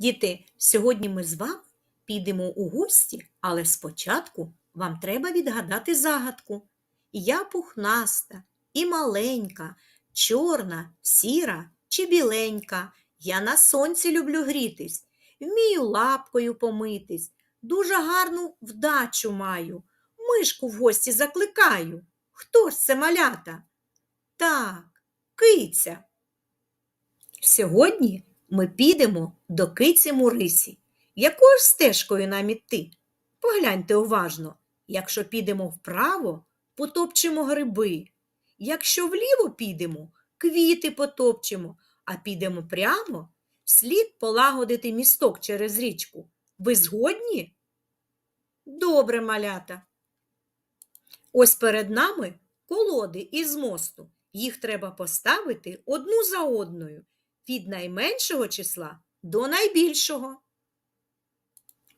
Діти, сьогодні ми з вами підемо у гості, але спочатку вам треба відгадати загадку. Я пухнаста і маленька, чорна, сіра чи біленька. Я на сонці люблю грітись, вмію лапкою помитись, дуже гарну вдачу маю. Мишку в гості закликаю. Хто ж це малята? Так, киця. Сьогодні ми підемо до киці Мурисі. Якою ж стежкою нам іти? Погляньте уважно. Якщо підемо вправо, потопчемо гриби. Якщо вліво підемо, квіти потопчемо, а підемо прямо, слід полагодити місток через річку. Ви згодні? Добре, малята. Ось перед нами колоди із мосту. Їх треба поставити одну за одною від найменшого числа до найбільшого.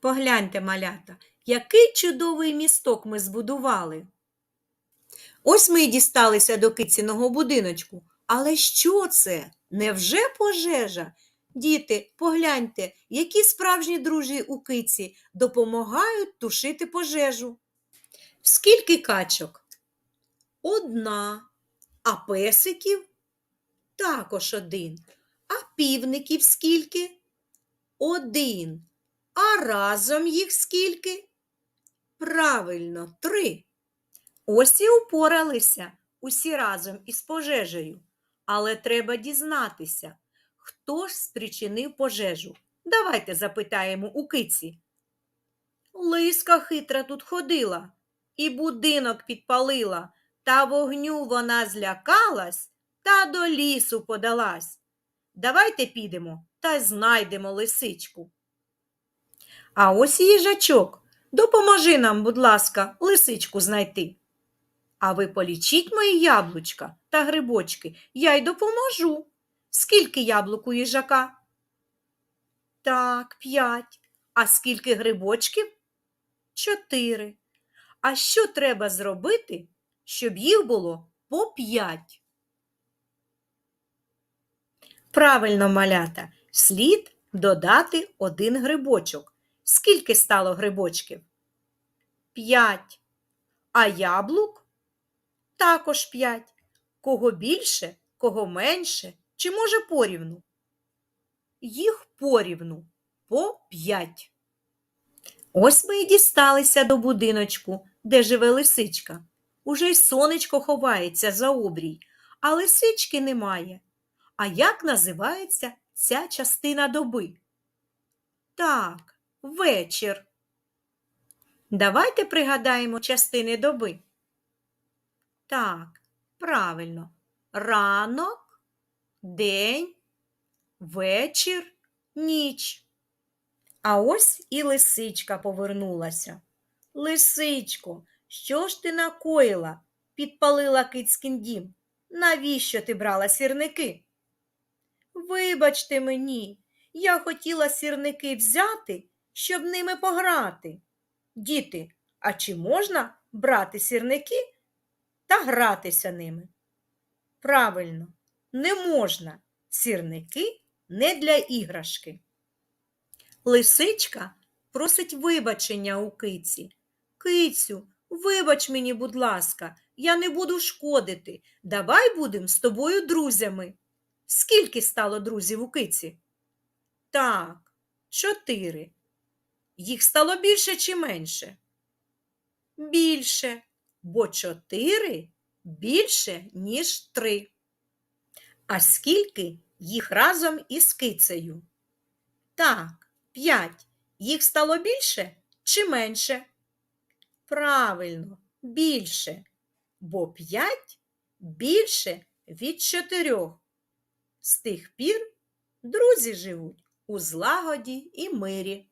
Погляньте, малята, який чудовий місток ми збудували. Ось ми й дісталися до киціного будиночку. Але що це? Невже пожежа? Діти, погляньте, які справжні друзі у киці допомагають тушити пожежу. Скільки качок? Одна. А песиків? Також один. А півників скільки? Один. А разом їх скільки? Правильно, три. Ось і упоралися усі разом із пожежею. Але треба дізнатися, хто ж спричинив пожежу. Давайте запитаємо у киці. Лиска хитра тут ходила і будинок підпалила, та вогню вона злякалась та до лісу подалась. Давайте підемо та знайдемо лисичку. А ось їжачок. Допоможи нам, будь ласка, лисичку знайти. А ви полічіть мої яблучка та грибочки, я й допоможу. Скільки яблук у їжака? Так, п'ять. А скільки грибочків? Чотири. А що треба зробити, щоб їх було по п'ять? Правильно, малята, слід додати один грибочок. Скільки стало грибочків? П'ять. А яблук? Також п'ять. Кого більше, кого менше, чи може порівну? Їх порівну по п'ять. Ось ми й дісталися до будиночку, де живе лисичка. Уже й сонечко ховається за обрій, а лисички немає. А як називається ця частина доби? Так, вечір. Давайте пригадаємо частини доби. Так, правильно. Ранок, день, вечір, ніч. А ось і лисичка повернулася. Лисичко, що ж ти накоїла? Підпалила кицькін дім. Навіщо ти брала сірники? Вибачте мені, я хотіла сірники взяти, щоб ними пограти. Діти, а чи можна брати сірники та гратися ними? Правильно, не можна. Сірники не для іграшки. Лисичка просить вибачення у киці. Кицю, вибач мені, будь ласка, я не буду шкодити. Давай будемо з тобою друзями. Скільки стало друзів у киці? Так, чотири. Їх стало більше чи менше? Більше, бо чотири більше, ніж три. А скільки їх разом із кицею? Так, п'ять. Їх стало більше чи менше? Правильно, більше, бо п'ять більше від чотирьох. З тих пір друзі живуть у злагоді і мирі.